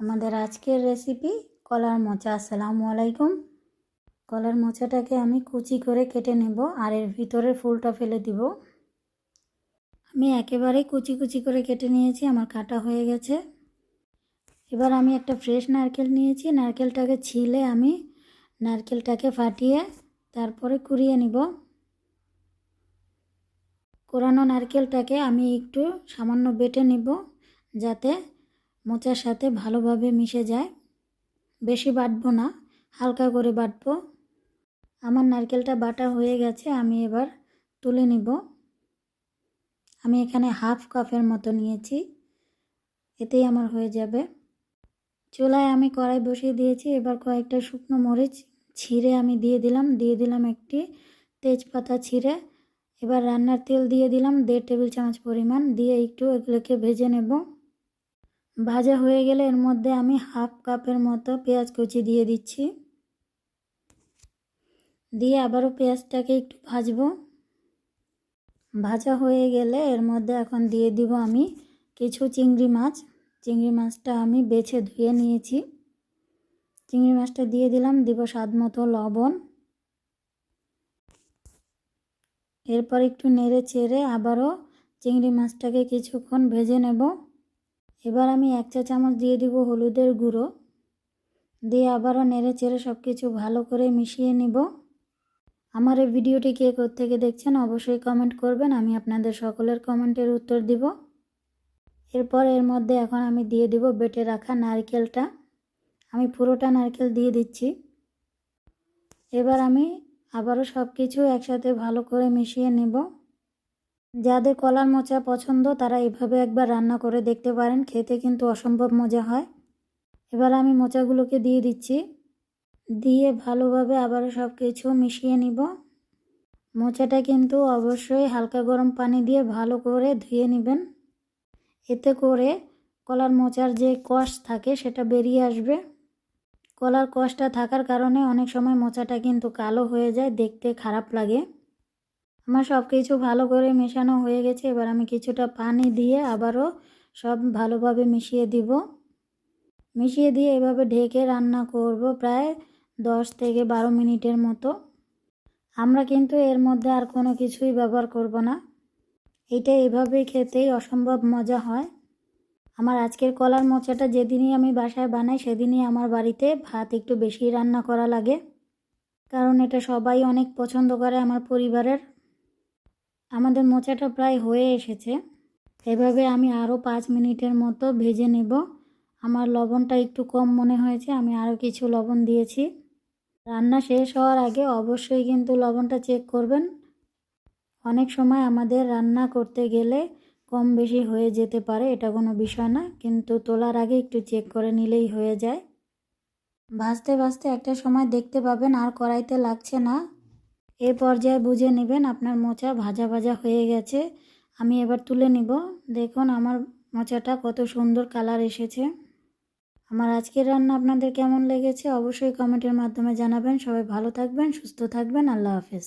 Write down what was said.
আমাদের আজকের রেসিপি কলার মোচা। আসসালামু আলাইকুম। কলার মোচাটাকে আমি কুচি করে কেটে নেব আর এর ভিতরের ফুলটা ফেলে দিব। আমি একেবারে কুচি কুচি করে কেটে নিয়েছি, আমার কাটা হয়ে গেছে। এবার আমি একটা ফ্রেশ নারকেল নিয়েছি। নারকেলটাকে ছিলে আমি নারকেলটাকে ফাটিয়ে তারপরে কুড়িয়ে নিব। কোরানো নারকেলটাকে আমি একটু সামান্য বেটে নিব যাতে মোচার সাথে ভালোভাবে মিশে যায়। বেশি বাটবো না, হালকা করে বাটবো। আমার নারকেলটা বাটা হয়ে গেছে, আমি এবার তুলে নিব। আমি এখানে হাফ কাপের মতো নিয়েছি, এতেই আমার হয়ে যাবে। চুলায় আমি কড়াই বসিয়ে দিয়েছি, এবার কয়েকটা শুকনো মরিচ ছিঁড়ে আমি দিয়ে দিলাম দিয়ে দিলাম একটি তেজপাতা ছিঁড়ে। এবার রান্নার তেল দিয়ে দিলাম, দেড় টেবিল চামচ পরিমাণ, দিয়ে একটু এগুলোকে ভেজে নেব। ভাজা হয়ে গেলে এর মধ্যে আমি হাফ কাপের মতো পেঁয়াজ কুচি দিয়ে দিচ্ছি। দিয়ে আবারও পেঁয়াজটাকে একটু ভাজবো। ভাজা হয়ে গেলে এর মধ্যে এখন দিয়ে দিব আমি কিছু চিংড়ি মাছ। চিংড়ি মাছটা আমি বেছে ধুয়ে নিয়েছি। চিংড়ি মাছটা দিয়ে দিলাম, দিব স্বাদ মতো লবণ। এরপর একটু নেড়ে চেড়ে আবারও চিংড়ি মাছটাকে কিছুক্ষণ ভেজে নেব। এবার আমি এক চা চামচ দিয়ে দিব হলুদের গুঁড়ো। দিয়ে আবারও নেড়ে চেড়ে সব কিছু ভালো করে মিশিয়ে নিব। আমার এই ভিডিওটি কে থেকে দেখছেন অবশ্যই কমেন্ট করবেন, আমি আপনাদের সকলের কমেন্টের উত্তর দিব। এরপর এর মধ্যে এখন আমি দিয়ে দিব বেটে রাখা নারকেলটা। আমি পুরোটা নারকেল দিয়ে দিচ্ছি। এবার আমি আবারও সব কিছু একসাথে ভালো করে মিশিয়ে নেব। যাদের কলার মোচা পছন্দ, তারা এভাবে একবার রান্না করে দেখতে পারেন। খেতে কিন্তু অসম্ভব মজা হয়। এবার আমি মোচাগুলোকে দিয়ে দিচ্ছি। দিয়ে ভালোভাবে আবারও সব কিছু মিশিয়ে নিব। মোচাটা কিন্তু অবশ্যই হালকা গরম পানি দিয়ে ভালো করে ধুয়ে নেবেন। এতে করে কলার মোচার যে কষ থাকে, সেটা বেরিয়ে আসবে। কলার কষটা থাকার কারণে অনেক সময় মোচাটা কিন্তু কালো হয়ে যায়, দেখতে খারাপ লাগে। আমার সব কিছু ভালো করে মেশানো হয়ে গেছে। এবার আমি কিছুটা পানি দিয়ে আবারও সব ভালোভাবে মিশিয়ে দিব। মিশিয়ে দিয়ে এভাবে ঢেকে রান্না করব প্রায় দশ থেকে বারো মিনিটের মতো। আমরা কিন্তু এর মধ্যে আর কোনো কিছুই ব্যবহার করব না। এটা এভাবেই খেতেই অসম্ভব মজা হয়। আমার আজকের কলার মোচাটা যেদিনই আমি বাসায় বানাই, সেদিনই আমার বাড়িতে ভাত একটু বেশি রান্না করা লাগে। কারণ এটা সবাই অনেক পছন্দ করে আমার পরিবারের। আমাদের মোচাটা প্রায় হয়ে এসেছে। এভাবে আমি আরও পাঁচ মিনিটের মতো ভেজে নেব। আমার লবণটা একটু কম মনে হয়েছে, আমি আরও কিছু লবণ দিয়েছি। রান্না শেষ হওয়ার আগে অবশ্যই কিন্তু লবণটা চেক করবেন। অনেক সময় আমাদের রান্না করতে গেলে কম বেশি হয়ে যেতে পারে, এটা কোনো বিষয় না, কিন্তু তোলার আগে একটু চেক করে নিলেই হয়ে যায়। ভাজতে ভাজতে একটা সময় দেখতে পাবেন আর কড়াইতে লাগছে না। এ পর্যায়ে বুঝে নেবেন আপনার মোচা ভাজা ভাজা হয়ে গেছে। আমি এবার তুলে নিব। দেখুন আমার মোচাটা কত সুন্দর কালার এসেছে। আমার আজকের রান্না আপনাদের কেমন লেগেছে অবশ্যই কমেন্টের মাধ্যমে জানাবেন। সবাই ভালো থাকবেন, সুস্থ থাকবেন। আল্লাহ হাফেজ।